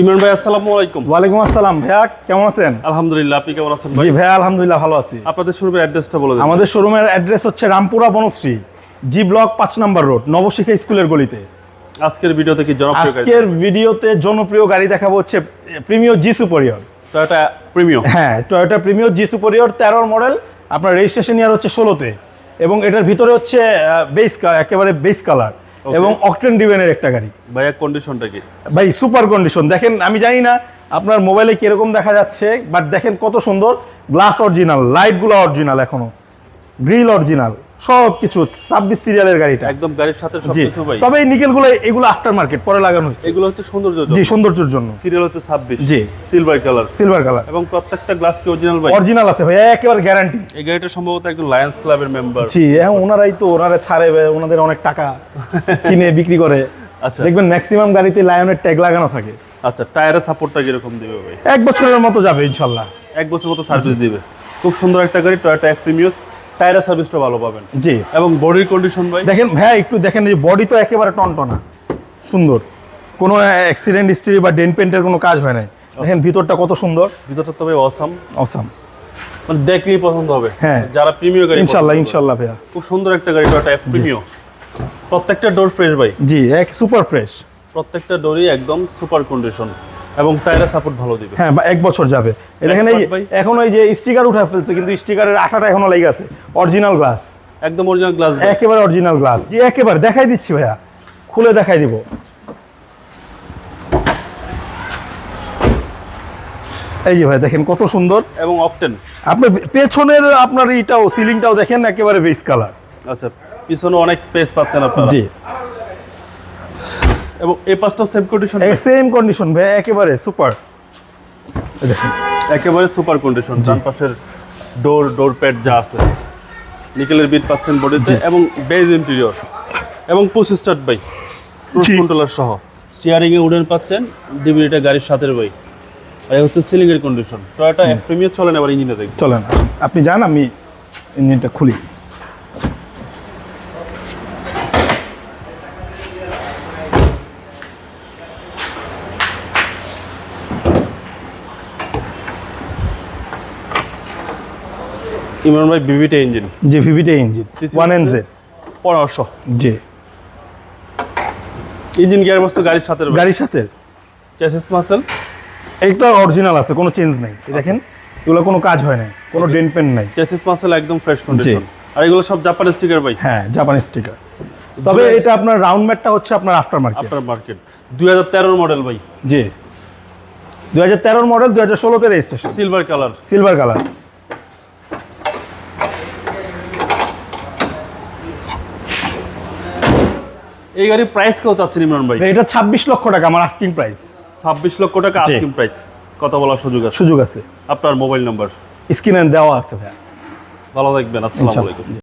ইমরান ভাই আসসালামু আলাইকুম। ওয়ালাইকুম আসসালাম। ভাইয়া কেমন আছেন? আলহামদুলিল্লাহ আপনি কেমন আছেন ভাই? ভাইয়া আলহামদুলিল্লাহ ভালো আছি। আপনাদের শোরুমের অ্যাড্রেসটা বলে দিন। আমাদের শোরুমের অ্যাড্রেস হচ্ছে রামপুরা বনশ্রী জি ব্লক পাঁচ নম্বর রোড নবশিখা স্কুলের গলিতে। আজকের ভিডিওতে কি জনপ্রিয় আজকের ভিডিওতে জনপ্রিয় গাড়ি দেখাবো হচ্ছে Premio G superior. Toyota Premio হ্যাঁ টয়োটা প্রিমিয় জি সুপেরিয়র তেরোর মডেল আপনার রেজিস্ট্রেশন ইয়ার হচ্ছে ষোলোতে। এবং এটার ভিতরে হচ্ছে বেস একেবারে বেস কালার এবং অক্টেন ডিভেনের একটা গাড়ি। ভাইয়া কন্ডিশনটা কি? ভাই সুপার কন্ডিশন দেখেন আমি জানি না আপনার মোবাইলে কীরকম দেখা যাচ্ছে বাট দেখেন কত সুন্দর। গ্লাস অরিজিনাল লাইটগুলো অরিজিনাল এখনও। গ্রিল অরিজিনাল সব কিছু ছাব্বিশ সিরিয়ালের গাড়িটা। একদম গাড়ির সাথে সবকিছু ভাই। তবে এই নিকেলগুলো এগুলো আফটার মার্কেট পরে লাগানো হয়েছে। এগুলো হচ্ছে সৌন্দর্য জি সৌন্দর্যের জন্য। সিরিয়াল হচ্ছে ছাব্বিশ। জি। সিলভার কালার সিলভার কালার এবং প্রত্যেকটা গ্লাস কি অরিজিনাল ভাই? অরিজিনাল আছে ভাই একেবারে গ্যারান্টি এই গাড়িটা সম্ভবত একজন লায়ন্স ক্লাবের মেম্বার জি এখন ওনারাই তো ওনারা ছাড়ে ভাই, ওনাদের অনেক টাকা কিনে বিক্রি করে। আচ্ছা। দেখবেন ম্যাক্সিমাম গাড়িতে লায়নের ট্যাগ লাগানো থাকে। আচ্ছা টায়ারের সাপোর্টটা কীরকম দিবে ভাই? এক বছরের মতো যাবে ইনশাল্লাহ। এক বছর মতো সার্ভিস দিবে। খুব সুন্দর একটা গাড়ি টয়োটা এক প্রিমিয়াস টায়ারের সার্ভিসটা ভালো পাবেন। জি। এবং বডির কন্ডিশন ভাই? দেখেন ভাইয়া একটু দেখেন এই বডি তো একেবারে টনটনা সুন্দর। কোনো অ্যাক্সিডেন্ট হিস্ট্রি বা ডেন পেন্টের কোনো কাজ হয় নাই। দেখেন ভিতরটা কত সুন্দর। ভিতরটা তবে অসাম অসাম মানে দেখলেই পছন্দ হবে। হ্যাঁ। যারা প্রিমিয় গাড়ি ইনশাল্লাহ ইনশাল্লাহ ভাইয়া। খুব সুন্দর একটা গাড়ি টয়োটা এফ প্রিমিয় প্রত্যেকটা ডোর ফ্রেশ ভাই। জি এক সুপার ফ্রেশ প্রত্যেকটা ডোরই একদম সুপার কন্ডিশন এবং টায়ারের সাপোর্ট ভালো দিবে। হ্যাঁ এক বছর যাবে। এই দেখেন এই এখন ওই যে স্টিকার উঠা ফেলছে কিন্তু স্টিকারের আঠাটা এখনও লেগে আছে। অরিজিনাল গ্লাস একদম অরিজিনাল গ্লাস একেবারে অরিজিনাল গ্লাস জি একেবারে। দেখাই দিচ্ছি ভাইয়া। খুলে দেখাই দিব। এই যে ভাই দেখেন কত সুন্দর। এবং অপটেন আপনার পেছনের আপনার এইটাও সিলিংটাও দেখেন একেবারে বেস কালার আচ্ছা পিছনে অনেক স্পেস পাচ্ছেন আপনারা। জি। এবং এই পাশটা সেম কন্ডিশন সেম কন্ডিশন ভাই একেবারে সুপার দেখেন। একেবারে সুপার কন্ডিশন ডান পাশের ডোর ডোর প্যাড যা আছে। নিকেলের বিট পাচ্ছেন বডিতে এবং বেজ ইন্টেরিয়র এবং push start by cruise. Controller সহ। স্টিয়ারিং এ উডেন পাচ্ছেন ডিবিটা গাড়ির সাথে বাই আর এই হচ্ছে সিলিং এর কন্ডিশন টয়োটা এফ প্রিমিয়ার চলেন এবার ইঞ্জিনে দেখবেন চলেন আসুন। আপনি যান আমি ইঞ্জিনটা খুলি। ইমরান ভাই বিবিটা ইঞ্জিন যে ভিভিটা ইঞ্জিন ওয়ান এন জেড পনেরোশো। জি। ইঞ্জিন গিয়ার বস্তু গাড়ির সাথে গাড়ির সাথে চেসিস মাসেল এইটা অরিজিনাল আছে কোনো চেঞ্জ নেই। দেখেন এগুলো কোনো কাজ হয় নাই কোনো ডেন্ট পেন নাই। চেসিস মাসেল একদম ফ্রেশ কন্ডিশন আর এগুলো সব জাপানি স্টিকার ভাই। হ্যাঁ জাপানি স্টিকার তবে এটা আপনার রাউন্ড ম্যাটটা হচ্ছে আপনার আফটার মার্কেট আপনার মার্কেট দুই হাজার তেরোর মডেল ভাই। জি। দু হাজার তেরোর মডেল দু হাজার ষোলোতে registration silver colour silver colour এই গাড়ির প্রাইস কেউ চাচ্ছেন ইমরান ভাই? এটা ছাব্বিশ লক্ষ টাকা আমার আস্কিং প্রাইস ছাব্বিশ লক্ষ টাকা আস্কিং প্রাইস কথা বলার সুযোগ আছে। সুযোগ আছে। আপনার মোবাইল নাম্বার স্ক্রিনে দেওয়া আছে ভাই ভালো থাকবেন আসসালামু আলাইকুম।